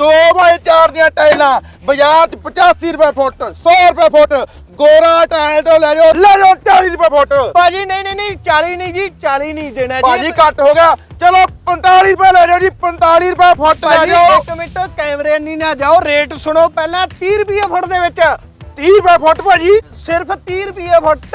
2 by 4 ਦੀਆਂ ਟਾਈਲਾਂ ਬਾਜ਼ਾਰ 'ਚ 85 ਰੁਪਏ ਫੁੱਟ 100 ਰੁਪਏ ਫੁੱਟ ਗੋਰਾ ਟਾਈਲ ਤੋਂ ਲੈ ਜਾਓ ਲੈ ਜਾਓ 40 ਰੁਪਏ ਫੁੱਟ। ਭਾਜੀ ਨਹੀਂ ਨਹੀਂ ਨਹੀਂ 40 ਨਹੀਂ ਜੀ 40 ਨਹੀਂ ਦੇਣਾ ਜੀ। ਭਾਜੀ ਘੱਟ ਹੋ ਗਿਆ। ਚਲੋ 45 ਰੁਪਏ ਲੈ ਜਾਓ ਜੀ 45 ਰੁਪਏ ਫੁੱਟ ਲੈ ਭਾਜੀ ਜਾਓ। ਇੱਕ ਮਿੰਟ ਕੈਮਰੇ ਨਹੀਂ ਨਾ ਜਾਓ ਰੇਟ ਸੁਣੋ ਪਹਿਲਾਂ 30 ਰੁਪਏ ਫੁੱਟ ਦੇ ਵਿੱਚ। 30 ਰੁਪਏ ਫੁੱਟ ਭਾਜੀ। ਸਿਰਫ 30 ਰੁਪਏ ਫੁੱਟ।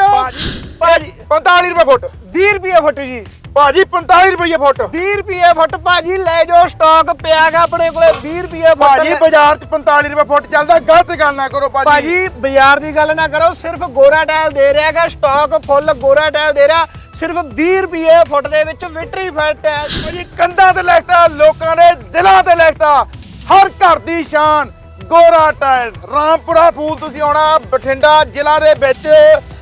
ਭਾਜੀ 45 ਰੁਪਏ ਫੁੱਟ। 20 ਰੁਪਏ ਫੁੱਟ ਜੀ। ਭਾਜੀ 45 ਰੁਪਏ ਫੁੱਟ। 20 ਰੁਪਏ ਫੁੱਟ ਭਾਜੀ ਲੈ ਜਾਓ ਸਟਾਕ ਪਿਆਗਾ ਆਪਣੇ ਕੋਲੇ 20 ਰੁਪਏ ਫੁੱਟ ਭਾਜੀ ਬਾਜ਼ਾਰ 'ਚ 45 ਰੁਪਏ ਫੁੱਟ ਚੱਲਦਾ ਗਲਤ ਗੱਲ ਨਾ ਕਰੋ ਭਾਜੀ। ਭਾਜੀ ਬਾਜ਼ਾਰ ਦੀ ਗੱਲ ਨਾ ਕਰੋ ਸਿਰਫ ਗੋਰਾ ਟਾਇਲ ਦੇ ਰਿਹਾਗਾ ਸਟਾਕ ਫੁੱਲ ਗੋਰਾ ਟਾਇਲ ਦੇ ਰਿਹਾ ਸਿਰਫ 20 ਰੁਪਏ ਫੁੱਟ ਦੇ ਵਿੱਚ ਵਿਟਰੀ ਫੈਟ ਹੈ। ਭਾਜੀ ਕੰਧਾਂ ਤੇ ਲਿਖਤਾ ਲੋਕਾਂ ਦੇ ਦਿਲਾਂ ਤੇ ਲਿਖਤਾ ਹਰ ਘਰ ਦੀ ਸ਼ਾਨ ਗੋਰਾ ਟਾਇਲ। ਰਾਮਪੁਰਾ ਫੂਲ ਤੁਸੀਂ ਆਉਣਾ ਬਠਿੰਡਾ ਜ਼ਿਲ੍ਹਾ ਦੇ ਵਿੱਚ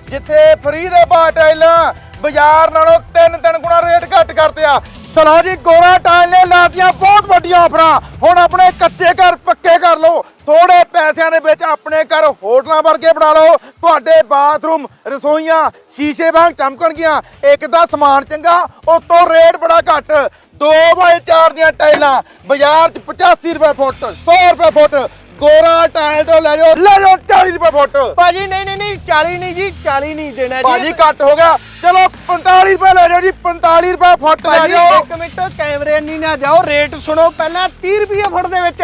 ਜਿੱਥੇ ਫਰੀਦੇਬਾਦ ਟਾਈਲਾਂ ਬਾਜ਼ਾਰ ਨਾਲੋਂ ਤਿੰਨ ਤਿੰਨ ਗੁਣਾ ਰੇਟ ਘੱਟ ਕਰਦੇ ਆ। ਚਲੋ ਜੀ, ਗੋਰਾ ਟਾਇਲ ਨੇ ਲਾਤੀਆਂ ਬਹੁਤ ਵੱਡੀਆਂ ਆਫਰਾਂ। ਹੁਣ ਆਪਣੇ ਕੱਚੇ ਘਰ ਪੱਕੇ ਕਰ ਲਓ। ਥੋੜੇ ਪੈਸਿਆਂ ਦੇ ਵਿੱਚ ਆਪਣੇ ਘਰ ਹੋਟਲਾਂ ਵਰਗੇ ਬਣਾ ਲਓ। ਤੁਹਾਡੇ ਬਾਥਰੂਮ, ਰਸੋਈਆਂ, ਸ਼ੀਸ਼ੇ ਵਾਂਗ ਚਮਕਣਗੀਆਂ। ਇੱਕ ਦਾ ਸਮਾਨ ਚੰਗਾ, ਉਤੋਂ ਰੇਟ ਬੜਾ ਘੱਟ। 2 ਬਾਈ 4 ਦੀਆਂ ਟਾਈਲਾਂ ਬਾਜ਼ਾਰ 'ਚ 85 ਰੁਪਏ ਫੁੱਟ 100 ਰੁਪਏ ਫੁੱਟ। ਗੋਰਾ ਟਾਇਲ ਤੋਂ ਲੈ ਜਾਓ ਲੈ ਜਾਓ 40 ਰੁਪਏ ਫੁੱਟ। ਭਾਜੀ, ਨਹੀਂ ਨਹੀਂ 40 ਨਹੀਂ ਜੀ 40 ਨਹੀਂ ਦੇਣਾ ਜੀ। ਭਾਜੀ ਘੱਟ ਹੋ ਗਿਆ। ਚਲੋ 45 ਰੁਪਏ ਲੈ ਜਾਓ ਜੀ 45 ਰੁਪਏ ਫੁੱਟ ਲੈ ਭਾਜੀ ਜਾਓ। ਇੱਕ ਮਿੰਟ ਕੈਮਰੇ ਨਹੀਂ ਨਾ ਜਾਓ ਰੇਟ ਸੁਣੋ ਪਹਿਲਾਂ 30 ਰੁਪਏ ਫੁੱਟ ਦੇ ਵਿੱਚ।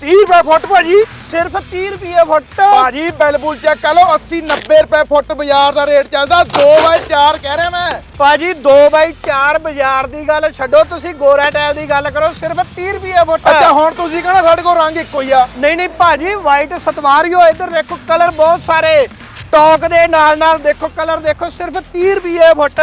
30 ਰੁਪਏ ਫੁੱਟ ਭਾਜੀ। ਸਿਰਫ 30 ਰੁਪਏ ਫੁੱਟ। ਭਾਜੀ ਬਿਲਕੁਲ ਚੈੱਕ ਕਰ ਲਓ 80 90 ਰੁਪਏ ਫੁੱਟ ਬਾਜ਼ਾਰ ਦਾ ਰੇਟ ਚੱਲਦਾ 2 ਬਾਈ 4 ਕਹਿ ਰਿਹਾ ਮੈਂ। ਭਾਜੀ 2 ਬਾਈ 4 ਬਾਜ਼ਾਰ ਦੀ ਗੱਲ ਛੱਡੋ ਤੁਸੀਂ ਗੋਰਾ ਟਾਇਲ ਦੀ ਗੱਲ ਕਰੋ ਸਿਰਫ 30 ਰੁਪਏ ਫੁੱਟ। ਅੱਛਾ ਹੁਣ ਤੁਸੀਂ ਕਹਿੰਦਾ ਸਾਡੇ ਕੋਲ ਰੰਗ ਇੱਕੋ ਹੀ ਆ। ਨਹੀਂ ਨਹੀਂ ਭਾਜੀ ਵਾਈਟ ਸਤਵਾਰੀਓ ਇੱਧਰ ਦੇਖੋ ਕਲਰ ਬਹੁਤ ਸਾਰੇ। ਸਟਾਕ ਦੇ ਨਾਲ ਨਾਲ ਦੇਖੋ ਕਲਰ ਦੇਖੋ ਸਿਰਫ 30 ਰੁਪਏ foot.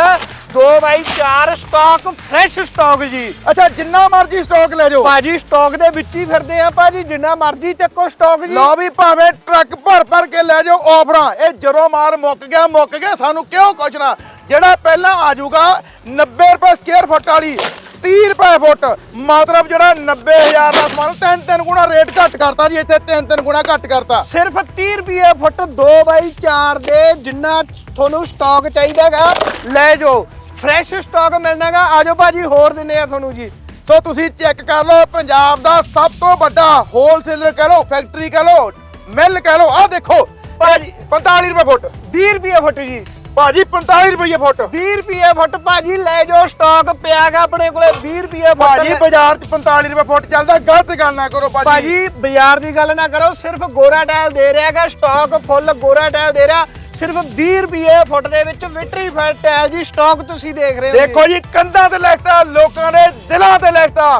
2 by 4 stock fresh stock ਜੀ। ਅੱਛਾ ਜਿੰਨਾ ਮਰਜ਼ੀ ਸਟਾਕ ਲੈ ਜਾਓ। ਭਾਜੀ ਸਟਾਕ ਦੇ ਵਿੱਚ ਹੀ ਫਿਰਦੇ ਆ ਭਾਜੀ ਜਿੰਨਾ ਮਰਜ਼ੀ ਚੱਕੋ ਸਟਾਕ ਜੀ। ਲਓ ਵੀ ਭਾਵੇਂ ਟਰੱਕ ਭਰ ਭਰ ਕੇ ਲੈ ਜਾਓ ਆਫਰਾਂ ਇਹ ਜਦੋਂ ਮਾਰ ਮੁੱਕ ਗਿਆ ਮੁੱਕ ਗਿਆ ਸਾਨੂੰ ਕਿਉਂ ਕੁਛਣਾ ਜਿਹੜਾ ਪਹਿਲਾਂ ਆ ਜਾਊਗਾ 90 ਰੁਪਏ ਸਕੁਅਰ ਫੁੱਟ ਵਾਲੀ। 30 ਰੁਪਏ ਫੁੱਟ। ਮਤਲਬ ਜਿਹੜਾ 90000 ਦਾ ਸਮਾਨ ਤਿੰਨ ਤਿੰਨ ਗੁਣਾ ਰੇਟ ਘੱਟ ਕਰਤਾ ਜੀ ਇੱਥੇ ਤਿੰਨ ਤਿੰਨ ਗੁਣਾ ਘੱਟ ਕਰਤਾ। ਸਿਰਫ 30 ਰੁਪਏ ਫੁੱਟ 2 ਬਾਈ 4 ਦੇ ਜਿੰਨਾ ਤੁਹਾਨੂੰ ਸਟਾਕ ਚਾਹੀਦਾਗਾ ਲੈ ਜਾਓ। ਫਰੈਸ਼ ਸਟਾਕ ਮਿਲਣਾਗਾ ਆਜੋ ਭਾਜੀ ਹੋਰ ਦਿੰਨੇ ਆ ਤੁਹਾਨੂੰ ਜੀ। ਸੋ ਤੁਸੀਂ ਚੈੱਕ ਕਰ ਲਓ ਪੰਜਾਬ ਦਾ ਸਭ ਤੋਂ ਵੱਡਾ ਹੋਲਸੇਲਰ ਕਹ ਲਓ ਫੈਕਟਰੀ ਕਹ ਲਓ ਮਿਲ ਕਹ ਲਓ ਆਹ ਦੇਖੋ ਭਾਜੀ। 45 ਰੁਪਏ ਫੁੱਟ। 20 ਰੁਪਏ ਫੁੱਟ ਜੀ। ਭਾਜੀ 45 ਰੁਪਏ ਫੁੱਟ। 20 ਰੁਪਏ ਫੁੱਟ ਭਾਜੀ ਲੈ ਜਾਓ ਸਟਾਕ ਪਿਆਗਾ ਆਪਣੇ ਕੋਲੇ 20 ਰੁਪਏ ਭਾਜੀ ਫੁੱਟ ਬਾਜ਼ਾਰ 'ਚ 45 ਰੁਪਏ ਫੁੱਟ ਚੱਲਦਾ ਗਲਤ ਗੱਲ ਨਾ ਕਰੋ ਭਾਜੀ। ਭਾਜੀ ਬਾਜ਼ਾਰ ਦੀ ਗੱਲ ਨਾ ਕਰੋ ਸਿਰਫ ਗੋਰਾ ਟਾਇਲ ਦੇ ਰਿਹਾਗਾ ਸਟਾਕ ਫੁੱਲ ਗੋਰਾ ਟਾਇਲ ਦੇ ਰਿਹਾ। ਸਿਰਫ 20 ਰੁਪਏ ਫੁੱਟ ਦੇ ਵਿੱਚ ਵਿਟਰੀ ਫੈਟ ਟਾਇਲ ਜੀ ਸਟਾਕ ਤੁਸੀਂ ਦੇਖ ਰਹੇ ਹੋ। ਦੇਖੋ ਜੀ ਕੰਧਾਂ ਤੇ ਲਿਖਤਾ ਲੋਕਾਂ ਦੇ ਦਿਲਾਂ ਤੇ ਲਿਖਤਾ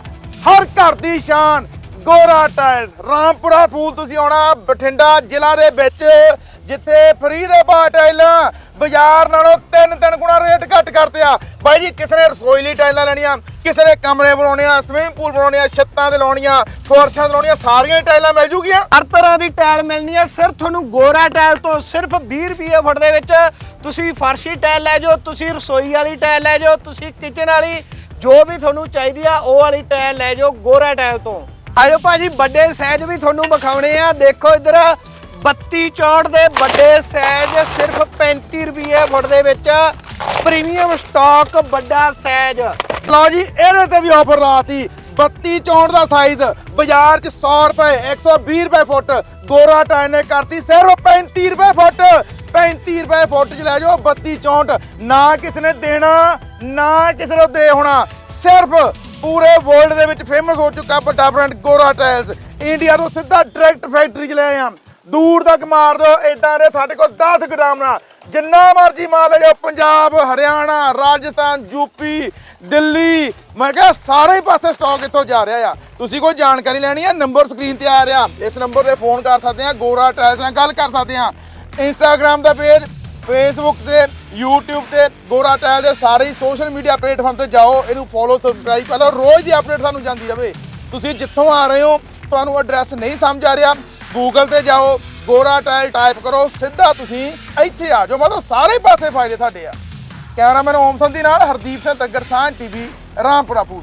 ਹਰ ਘਰ ਦੀ ਸ਼ਾਨ ਗੋਰਾ ਟਾਇਲ। ਰਾਮਪੁਰਾ ਫੂਲ ਤੁਸੀਂ ਆਉਣਾ ਬਠਿੰਡਾ ਜ਼ਿਲ੍ਹਾ ਦੇ ਵਿੱਚ ਜਿੱਥੇ ਫਰੀਦੇਬਾਦ ਟਾਈਲਾਂ ਬਾਜ਼ਾਰ ਨਾਲੋਂ ਤਿੰਨ ਤਿੰਨ ਗੁਣਾ ਰੇਟ ਘੱਟ ਕਰਦੇ ਆ। ਬਾਈ ਜੀ, ਕਿਸੇ ਨੇ ਰਸੋਈ ਲਈ ਟਾਈਲਾਂ ਲੈਣੀਆਂ, ਕਿਸੇ ਨੇ ਕਮਰੇ ਬਣਾਉਣੇ ਆ ਸਵਿਮਿੰਗ ਪੂਲ ਬਣਾਉਣੇ ਆ, ਛੱਤਾਂ ਤੇ ਲਾਉਣੀਆਂ, ਫਰਸ਼ਾਂ ਤੇ ਲਾਉਣੀਆਂ, ਸਾਰੀਆਂ ਹੀ ਟਾਈਲਾਂ ਮਿਲ ਜੂਗੀਆਂ। ਹਰ ਤਰ੍ਹਾਂ ਦੀ ਟਾਇਲ ਮਿਲਣੀ ਹੈ ਸਿਰਫ ਤੁਹਾਨੂੰ ਗੋਰਾ ਟਾਇਲ ਤੋਂ ਸਿਰਫ 20 ਰੁਪਏ ਫੁੱਟ ਦੇ ਵਿੱਚ ਤੁਸੀਂ ਫਰਸ਼ੀ ਟਾਇਲ ਲੈ ਜਾਓ, ਤੁਸੀਂ ਰਸੋਈ ਵਾਲੀ ਟਾਇਲ ਲੈ ਜਾਓ, ਤੁਸੀਂ ਕਿਚਨ ਵਾਲੀ, ਜੋ ਵੀ ਤੁਹਾਨੂੰ ਚਾਹੀਦੀ ਆ, ਉਹ ਵਾਲੀ ਟਾਇਲ ਲੈ ਜਾਓ ਗੋਰਾ ਟਾਇਲ ਤੋਂ। ਆਜੋ ਭਾਜੀ, ਵੱਡੇ ਸਾਈਜ਼ ਵੀ ਤੁਹਾਨੂੰ ਵਿਖਾਉਣੇ ਆ। ਦੇਖੋ ਇੱਧਰ 32 ਚੌੜ ਦੇ ਵੱਡੇ ਸਾਈਜ਼ ਸਿਰਫ 35 ਰੁਪਏ ਫੁੱਟ ਦੇ ਵਿੱਚ ਪ੍ਰੀਮੀਅਮ ਸਟਾਕ ਵੱਡਾ ਸਾਈਜ਼ ਲਓ ਜੀ, ਇਹਦੇ ਤੇ ਵੀ ਆਫਰ ਲਾਤੀ। 32 ਚੌਂਟ ਦਾ ਸਾਈਜ਼ ਬਾਜ਼ਾਰ 'ਚ 100 ਰੁਪਏ 120 ਰੁਪਏ ਫੁੱਟ। ਗੋਰਾ ਟਾਈਨ ਨੇ ਕਰਤੀ ਸਿਰਫ 35 ਰੁਪਏ ਫੁੱਟ। 35 ਰੁਪਏ ਫੁੱਟ 'ਚ ਲੈ ਜਾਓ 32 ਚੌਂਟ ਨਾ ਕਿਸੇ ਨੇ ਦੇਣਾ, ਨਾ ਕਿਸੇ ਨੂੰ ਦੇ ਹੋਣਾ। ਸਿਰਫ ਪੂਰੇ ਵਰਲਡ ਦੇ ਵਿੱਚ ਫੇਮਸ ਹੋ ਚੁੱਕਾ ਵੱਡਾ ਬ੍ਰਾਂਡ ਗੋਰਾ ਟਾਇਲਸ ਇੰਡੀਆ ਤੋਂ ਸਿੱਧਾ ਡਾਇਰੈਕਟ ਫੈਕਟਰੀ 'ਚ ਲੈ ਆਏ ਦੂਰ ਤੱਕ ਮਾਰ ਦਿਓ ਇਦਾਂ ਦੇ ਸਾਡੇ ਕੋਲ 10 ਗ੍ਰਾਮ ਨਾਲ। ਜਿੰਨਾ ਮਰਜ਼ੀ ਮਾਰ ਲੈ ਪੰਜਾਬ, ਹਰਿਆਣਾ, ਰਾਜਸਥਾਨ ਯੂਪੀ ਦਿੱਲੀ, ਮੈਂ ਕਿਹਾ ਸਾਰੇ ਪਾਸੇ ਸਟਾਕ ਇੱਥੋਂ ਜਾ ਰਿਹਾ ਆ। ਤੁਸੀਂ ਕੋਈ ਜਾਣਕਾਰੀ ਲੈਣੀ ਹੈ ਨੰਬਰ ਸਕਰੀਨ ਤੇ ਆ ਰਿਹਾ। ਇਸ ਨੰਬਰ ਤੇ ਫੋਨ ਕਰ ਸਕਦੇ ਆ, ਗੋਰਾ ਟਾਇਲਸ ਨਾਲ ਗੱਲ ਕਰ ਸਕਦੇ ਆ। ਇੰਸਟਾਗ੍ਰam ਦਾ ਪੇਜ ਫੇਸਬੁੱਕ ਤੇ, YouTube ਤੇ, ਗੋਰਾ ਟਾਇਲ ਦੇ ਸਾਰੇ ਸੋਸ਼ਲ ਮੀਡੀਆ ਪਲੇਟਫਾਰਮ ਤੇ ਜਾਓ। ਇਹਨੂੰ ਫੋਲੋ ਸਬਸਕ੍ਰਾਈਬ ਕਰ ਲਓ। ਰੋਜ਼ ਦੀ ਅਪਡੇਟ ਸਾਨੂੰ ਜਾਂਦੀ ਰਹੇ। ਤੁਸੀਂ ਜਿੱਥੋਂ ਆ ਰਹੇ ਹੋ, ਤੁਹਾਨੂੰ ਐਡਰੈਸ ਨਹੀਂ ਸਮਝ ਆ ਰਿਹਾ। ਗੂਗਲ ਤੇ ਜਾਓ ਗੋਰਾ ਟਾਇਲ ਟਾਈਪ ਕਰੋ, ਸਿੱਧਾ ਤੁਸੀਂ ਇੱਥੇ ਆ ਜਾਓ, ਮਤਲਬ ਸਾਰੇ ਪਾਸੇ ਫਾਇਦੇ ਤੁਹਾਡੇ ਆ। ਕੈਮਰਾਮੈਨ ਓਮ ਸੰਧੀ ਨਾਲ, ਹਰਦੀਪ ਸਿੰਘ ਤੱਗਰ ਸਾਂਝ ਟੀਵੀ, ਰਾਮਪੁਰਾ ਫੂਲ